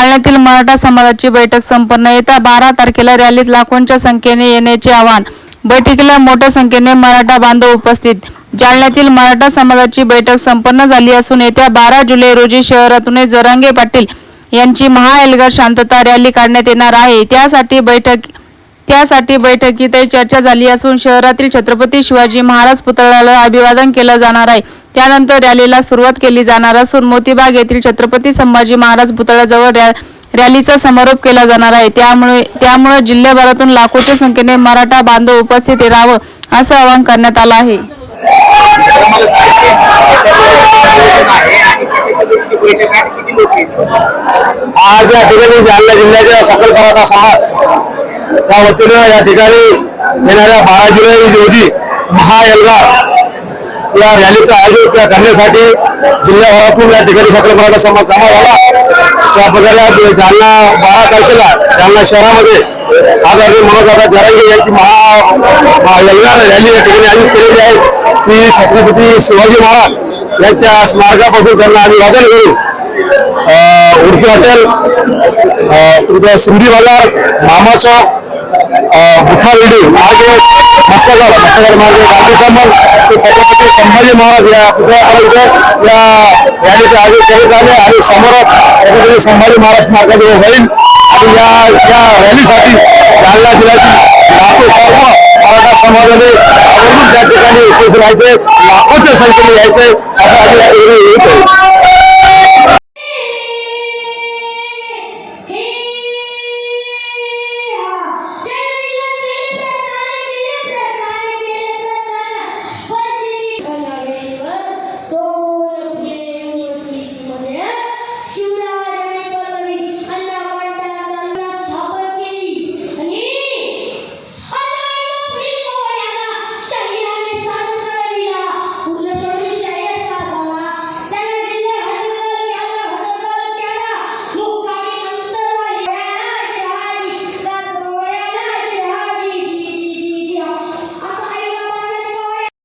जालन्यातील मराठा समाजाची बैठक संपन्न. येत्या बारा तारखेला रॅलीत लाखोंच्या संख्येने येण्याचे आवाहन. बैठकीला मोठ्या संख्येने मराठा बांधव उपस्थित. जालन्यातील मराठा समाजाची बैठक संपन्न झाली असून येत्या बारा जुलै रोजी शहरातून जरांगे पाटील यांची महाएल्गार शांतता रॅली काढण्यात येणार आहे. त्यासाठी बैठक त्यासाठी बैठकीत चर्चा झाली असून शहरातील छत्रपती शिवाजी महाराज पुतळ्याला अभिवादन केलं जाणार आहे. त्यानंतर रॅलीला सुरुवात केली जाणार असून मोतीबाग येथील छत्रपती संभाजी महाराज पुतळ्याजवळ रॅ- रॅलीचा समारोप केला जाणार आहे. त्यामुळे त्यामुळे जिल्ह्याभरातून लाखोच्या संख्येने मराठा बांधव उपस्थित राहावं असं आवाहन करण्यात आलं आहे. आज या ठिकाणी जालना जिल्ह्याच्या सकल मराठा समाज त्या वतीनं या ठिकाणी येणाऱ्या बारा जुलै रोजी महाएल्गार या रॅलीचं आयोजन करण्यासाठी जिल्ह्याभरातून या ठिकाणी सकल मराठा समाज जमा झाला. त्या प्रकारे जालना बारा तारखेला जालना शहरामध्ये आदरणीय मनोजदादा जरांगे यांची महा महा- रॅली या ठिकाणी आयोजित केलेली आहे. ती छत्रपती शिवाजी महाराज यांच्या स्मारकापासून त्यांना अभिवादन करून अ, उडपी हॉटेल अ, सिंधी बाजार मामा चौक अ, आज बिल्डिंग मार्गे मस्तगड मस्तगड मार्गे गांधी कमल ते छत्रपती संभाजी महाराज या पुतळ्यापर्यंत या रॅलीचे आयोजन करण्यात आले आणि समोर छत्रपती संभाजी महाराज मार्गाने होईल आणि या या रॅलीसाठी जालना जिल्ह्यातील लाखो सर्व मराठा समाजाने आवर्जून त्या ठिकाणी उपस्थित राहायचे. लाखोच्या संख्येने यायचे. असं आम्ही या ठिकाणी